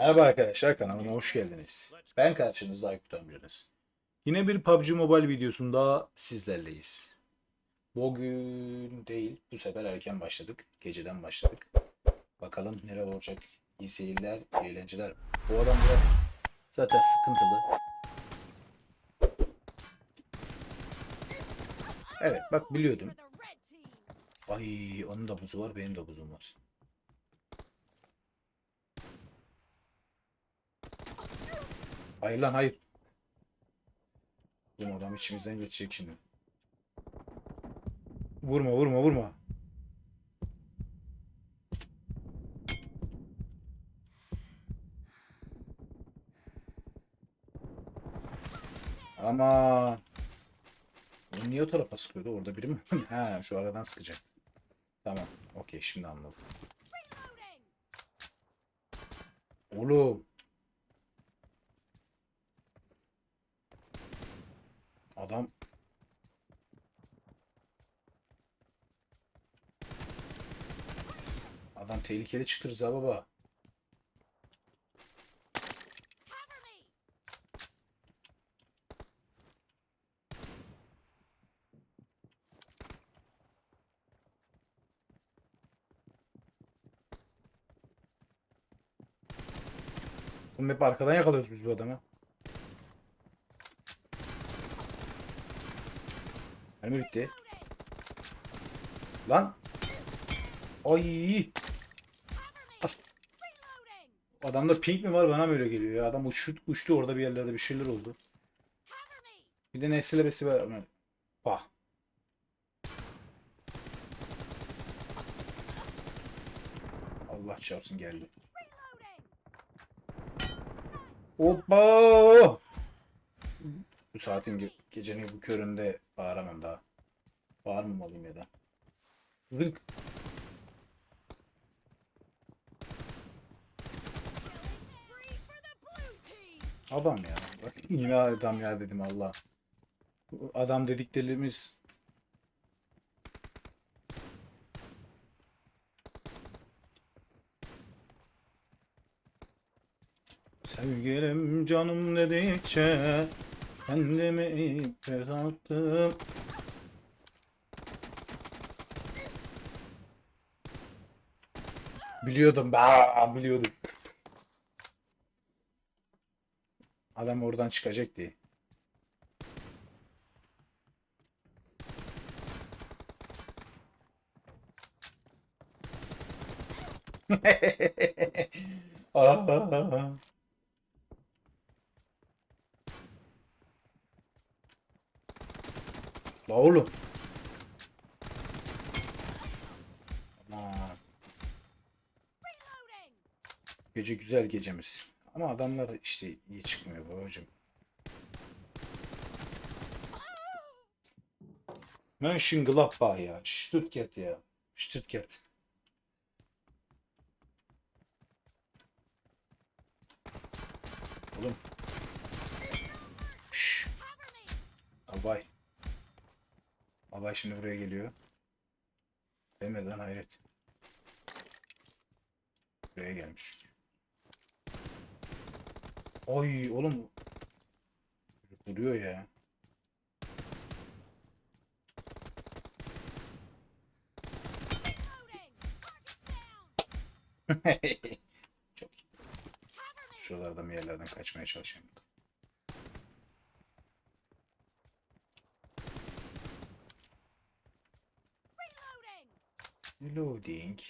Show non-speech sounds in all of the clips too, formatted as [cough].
Merhaba arkadaşlar kanalıma hoş geldiniz. Ben karşınızda Aykut Ömrünüz. Yine bir PUBG Mobile videosunda sizlerleyiz. Bugün değil bu sefer erken başladık. Geceden başladık. Bakalım neler olacak. İyi seyirler, iyi eğlenceler. Bu adam biraz zaten sıkıntılı. Evet bak biliyordum. Ay onun da buzu var benim de buzum var. Hayır lan hayır. Bu adam içimizden geçecek şimdi. Vurma vurma vurma. Ama niye o tarafa sıkıyordu? Orada biri mi? [laughs] ha şu aradan sıkacak. Tamam. Okey şimdi anladım. Oğlum. Adam Adam tehlikeli çıktı Rıza baba. Oğlum hep arkadan yakalıyoruz biz bu adamı. Mermi bitti. Lan. Ay. Adamda pink mi var bana mı öyle geliyor ya. Adam uçtu, uçtu orada bir yerlerde bir şeyler oldu. Bir de nesile besi var. Bah. Allah çarpsın geldi. Hoppa! Bu saatin ge- gecenin bu köründe bağıramam daha. Bağırmamalıyım ya da. Zınk. Adam ya. Bak [laughs] yine adam ya dedim Allah. Adam dediklerimiz Sevgilim canım dedikçe kendimi ipe taktım. Biliyordum ben biliyordum. Adam oradan çıkacak diye. Aa. [laughs] La oğlum. Aman. Gece güzel gecemiz. Ama adamlar işte iyi çıkmıyor babacım. Mönchengladbach ya. Stuttgart ya. Stuttgart. Oğlum. Şşş. Albay. Albay şimdi buraya geliyor. Demeden hayret. Buraya gelmiş. Oy oğlum. Duruyor ya. Çok iyi. [laughs] Şuralardan bir yerlerden kaçmaya çalışayım. Loading.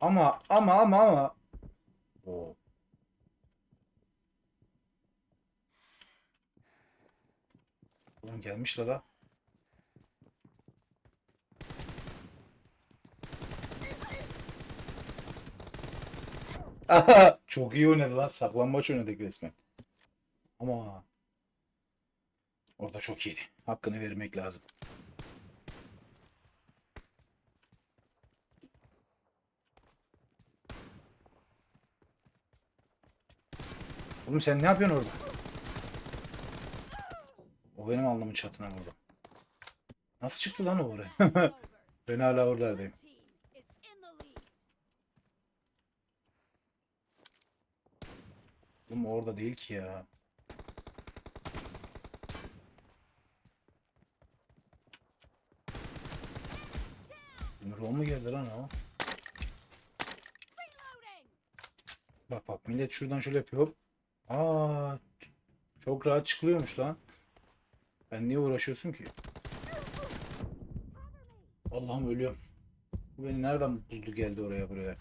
Ama ama ama ama. Oo. Oğlum gelmiş la da. Aha, [laughs] çok iyi oynadı lan. Saklambaç oynadık resmen. Ama orada çok iyiydi. Hakkını vermek lazım. Oğlum sen ne yapıyorsun orada? O benim alnımın çatına vurdu. Nasıl çıktı lan o oraya? [laughs] ben hala oradayım. Oğlum orada değil ki ya. Nuro mu geldi lan o? Bak bak millet şuradan şöyle yapıyor. Hop. Aa, çok rahat çıkılıyormuş lan. Ben niye uğraşıyorsun ki? Allah'ım ölüyorum. Bu beni nereden buldu geldi oraya buraya?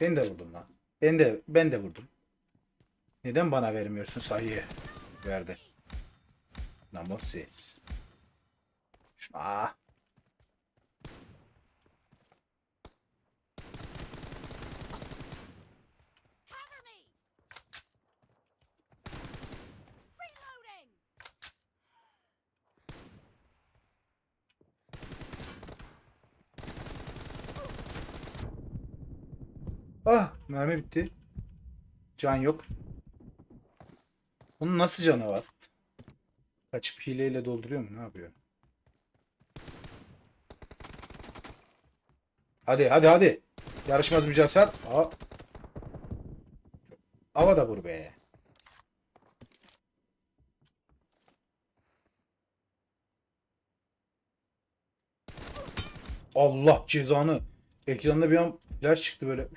Ben de vurdum lan. Ben de ben de vurdum. Neden bana vermiyorsun sayıyı? Verdi. Number six. Şuna. Ah. Mermi bitti. Can yok. Bunun nasıl canı var? Kaçıp hileyle dolduruyor mu? Ne yapıyor? Hadi hadi hadi. Yarışmaz mücadele. Aa. Hava da vur be. Allah cezanı. Ekranda bir an flash çıktı böyle.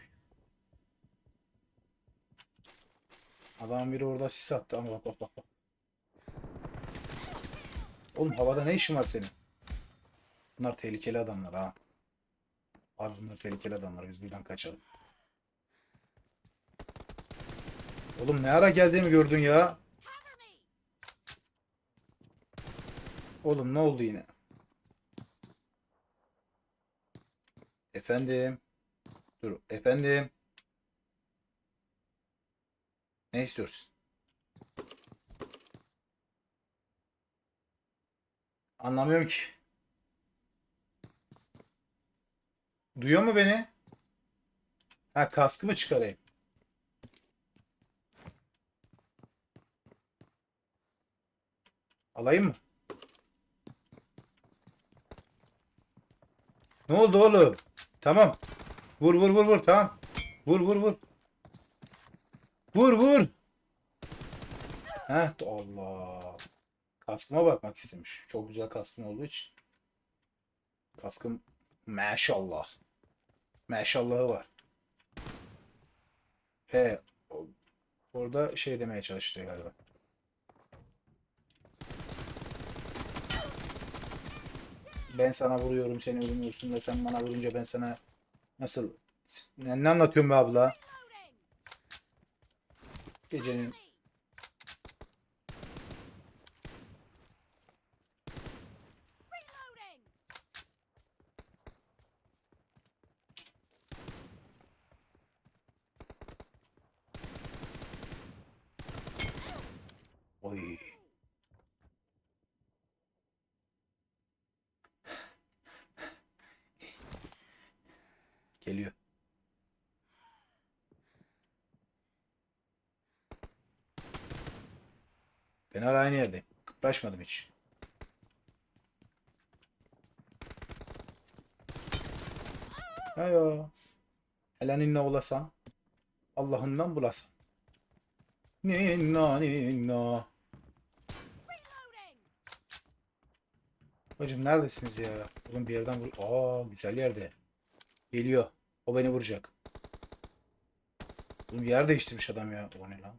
Adam biri orada sis attı ama bak bak bak. Oğlum havada ne işin var senin? Bunlar tehlikeli adamlar ha. Abi bunlar tehlikeli adamlar. Biz buradan kaçalım. Oğlum ne ara geldiğimi gördün ya? Oğlum ne oldu yine? Efendim. Dur efendim. Ne istiyorsun? Anlamıyorum ki. Duyuyor mu beni? Ha kaskı mı çıkarayım? Alayım mı? Ne oldu oğlum? Tamam. Vur vur vur vur tamam. Vur vur vur. Vur vur. Heh Allah. Kaskıma bakmak istemiş. Çok güzel kaskım olduğu için. Kaskım maşallah. Maşallahı var. He. Orada şey demeye çalıştı galiba. Ben sana vuruyorum, seni vurmuyorsun da sen bana vurunca ben sana nasıl ne, ne anlatıyorsun be abla? Gecenin Oy. Geliyor. Ben hala aynı yerdeyim. Kıpraşmadım hiç. Hele ninna olasan. Allah'ından bulasan. Ninna ninna. Hocam neredesiniz ya? Oğlum bir yerden vur. Aa güzel yerde. Geliyor. O beni vuracak. Oğlum yer değiştirmiş adam ya. O ne lan?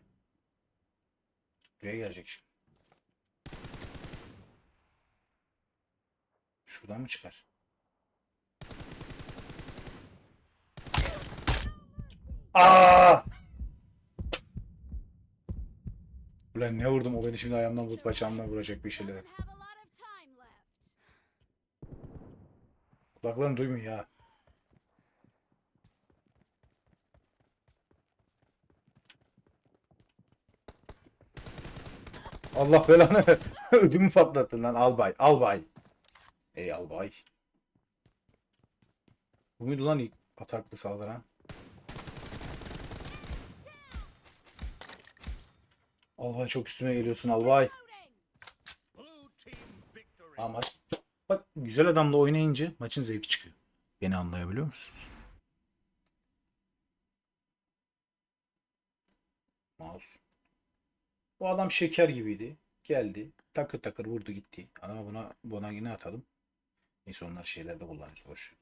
Buraya gelecek şimdi. Şuradan mı çıkar? Aa! Ulan ne vurdum o beni şimdi ayağımdan vurup bacağımdan vuracak bir şeyler. Kulaklarım duymuyor ya. Allah belanı. [laughs] Ödümü patlattın lan albay. Albay. Ey albay. Bu muydu lan ilk ataklı saldıran? Albay çok üstüme geliyorsun Albay. Ama maç... Bak güzel adamla oynayınca maçın zevki çıkıyor. Beni anlayabiliyor musunuz? Mouse. Bu adam şeker gibiydi. Geldi. Takır takır vurdu gitti. Ama buna buna yine atalım. Neyse onlar şeylerde kullanıyoruz. Boş.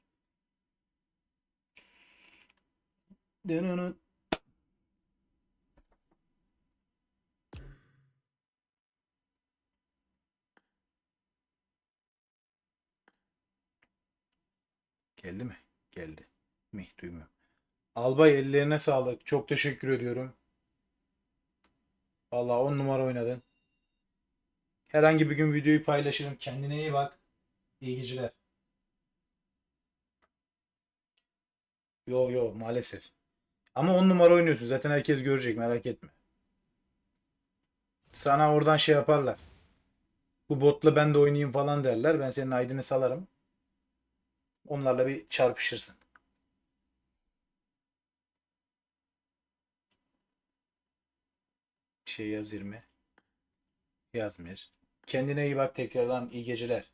Geldi mi? Geldi. Mi? Duymuyorum. Albay ellerine sağlık. Çok teşekkür ediyorum. Vallahi on numara oynadın. Herhangi bir gün videoyu paylaşırım. Kendine iyi bak. İyi geceler. Yo yo maalesef. Ama on numara oynuyorsun. Zaten herkes görecek merak etme. Sana oradan şey yaparlar. Bu botla ben de oynayayım falan derler. Ben senin aydını salarım. Onlarla bir çarpışırsın. Şey yaz 20. Yazmır. Kendine iyi bak tekrardan iyi geceler.